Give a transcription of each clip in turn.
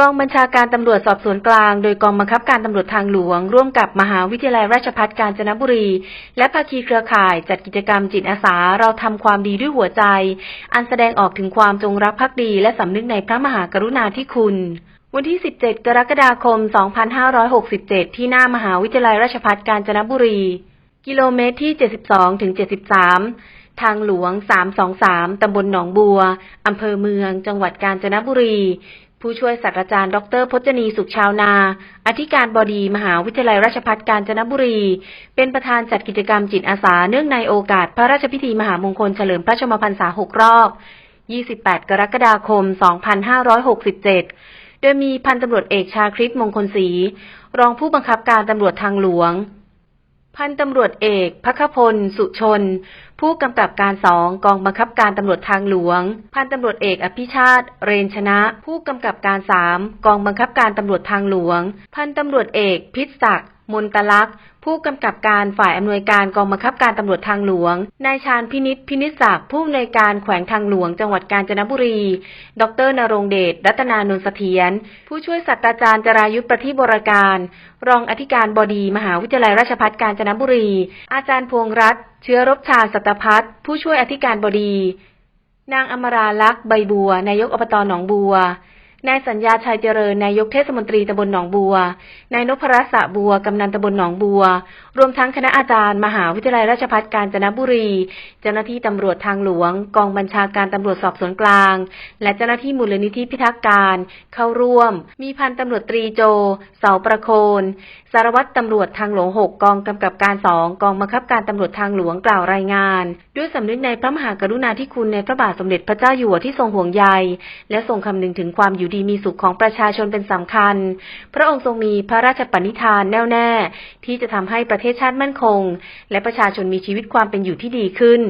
กองบัญชาการตำรวจสอบสวนกลาง โดยกองบังคับการตำรวจทางหลวง ร่วมกับมหาวิทยาลัยราชภัฏกาญจนบุรี และภาคีเครือข่ายจัดกิจกรรมจิตอาสาเราทำความดีด้วยหัวใจ อันแสดงออกถึงความจงรักภักดี และสำนึกในพระมหากรุณาธิคุณ วันที่ 17 กรกฎาคม 2567 ที่หน้ามหาวิทยาลัยราชภัฏกาญจนบุรี กิโลเมตรที่ 72ถึง73 ทางหลวง 323 ตำบลหนองบัว อำเภอเมือง จังหวัดกาญจนบุรี ผู้ช่วยศาสตราจารย์ ดรพจนีสุขชาวนา อธิการบดีมหาวิทยาลัยราชภัฏกาญจนบุรี เป็นประธานจัดกิจกรรมจิตอาสาเนื่องในโอกาสพระราชพิธีมหามงคลเฉลิมพระชมพรรษา 6 รอบ 28 กรกฎาคม 2567 โดยมีพันตำรวจเอกชาคริตมงคลศรีรองผู้บังคับการตำรวจทางหลวง พันตำรวจเอกพักพล สุชน ผู้กำกับการสองกองบังคับการตำรวจทางหลวง พันตำรวจเอกอภิชาติ เรนชนะ ผู้กำกับการสามกองบังคับการตำรวจทางหลวง พันตำรวจเอกพิษศักดิ์มนตลักษ์ผู้กำกับการฝ่ายอำนวยการกองบังคับการตำรวจทางหลวง นายชาญพินิษพินิจศักดิ์ผู้อำนวยการแขวงทางหลวง จังหวัดกาญจนบุรี ดรนรงเดช รัตนานนท์เสถียร ผู้ช่วยศาสตราจารย์จรายุทธประทีบรการ รองอธิการบดี มหาวิทยาลัยราชภัฏกาญจนบุรี อาจารย์พวงรัตน์เชื้อรบชาสัตพัฒน์ผู้ช่วยอธิการบดี นางอมราลักษณ์ใบบัว นายกอบตหนองบัว นายสัญญาชัยเจริญนายกเทศมนตรีตำบลหนองบัว นายนพรัตน์สะบัวกำนันตำบลหนองบัว รวมทั้งคณะอาจารย์ มหาวิทยาลัยราชภัฏกาญจนบุรี เจ้าหน้าที่ตำรวจทางหลวง กองบัญชาการตำรวจสอบสวนกลาง และเจ้าหน้าที่มูลนิธิพิทักษ์การ เข้าร่วม มีพันตำรวจตรีโจ เสาประโคน สารวัตรตำรวจทางหลวง 6 กองกำกับการ2กองบังคับการตำรวจทางหลวงกล่าวรายงาน ด้วยสำนึกในพระมหากรุณาธิคุณในพระบาทสมเด็จพระเจ้าอยู่หัวที่ทรงห่วงใย และทรงคำนึงถึงความอยู่ดีมีสุขของประชาชนเป็นสำคัญ พระองค์ทรงมีพระราชปณิธานแน่วแน่ ที่จะทำให้ประเทศชาติมั่นคง และประชาชนมีชีวิตความเป็นอยู่ที่ดีขึ้น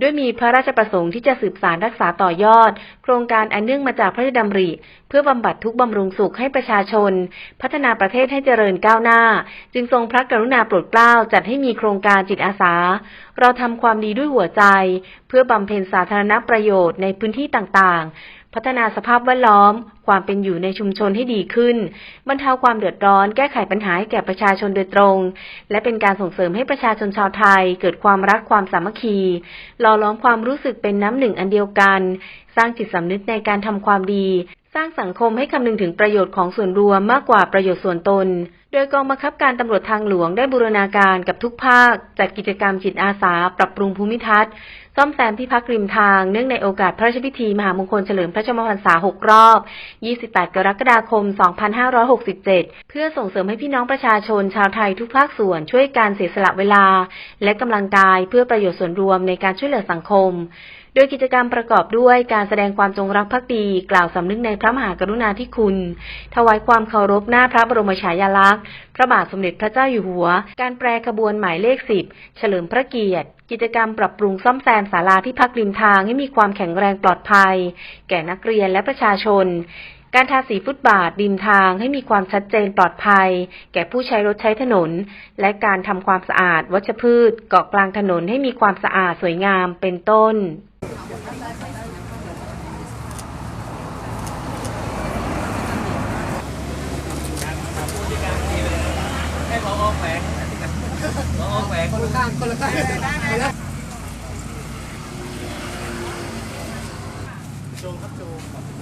ด้วยมีพระราชประสงค์ที่จะสืบสารรักษาต่อยอด โครงการอันเนื่องมาจากพระราชดำริ เพื่อบำบัดทุกบำรุงสุขให้ประชาชน พัฒนาประเทศให้เจริญก้าวหน้า จึงทรงพระกรุณาโปรดเกล้าจัดให้มีโครงการจิตอาสา เราทำความดีด้วยหัวใจ เพื่อบำเพ็ญสาธารณประโยชน์ในพื้นที่ต่างๆ พัฒนาสภาพแวดล้อม ความเป็นอยู่ในชุมชนให้ดีขึ้น บรรเทาความเดือดร้อน แก้ไขปัญหาให้แก่ประชาชนโดยตรง และเป็นการส่งเสริมให้ประชาชนชาวไทย เกิดความรักความสามัคคีหล่อล้อมความรู้สึกเป็นน้ำหนึ่งอันเดียวกัน สร้างจิตสำนึกในการทำความดี สร้างสังคมให้คำนึงถึงประโยชน์ของส่วนรวมมากกว่าประโยชน์ส่วนตนโดยกองบังคับการตำรวจทางหลวงได้บูรณาการกับทุกภาค จัดกิจกรรมจิตอาสา ปรับปรุงภูมิทัศน์ ซ่อมแซมที่พักริมทางเนื่องในโอกาสพระราชพิธีมหามงคลเฉลิมพระชนมพรรษา 6 รอบ 28 กรกฎาคม 2567 เพื่อส่งเสริมให้พี่น้องประชาชนชาวไทยทุกภาคส่วนช่วยการเสียสละเวลา และกำลังกายเพื่อประโยชน์ส่วนรวมในการช่วยเหลือสังคม โดยกิจกรรมประกอบด้วยการแสดงความจงรักภักดี กล่าวสำนึกในพระมหากรุณาธิคุณ ถวายความเคารพหน้าพระบรมฉายาลักษณ์ พระบาทสมเด็จพระเจ้าอยู่หัว การแปรขบวนหมายเลขสิบเฉลิมพระเกียรติ กิจกรรมปรับปรุงซ่อมแซมศาลาที่พักริมทางให้มีความแข็งแรงปลอดภัย แก่นักเรียนและประชาชน การทาสีฟุตบาทริมทางให้มีความชัดเจนปลอดภัย แก่ผู้ใช้รถใช้ถนน และการทำความสะอาด วัชพืช เกาะกลางถนนให้มีความสะอาดสวยงามเป็นต้นให้พอแฝงคนละข้างคนละข้างคนละโจครับโจ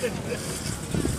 ハハハハ!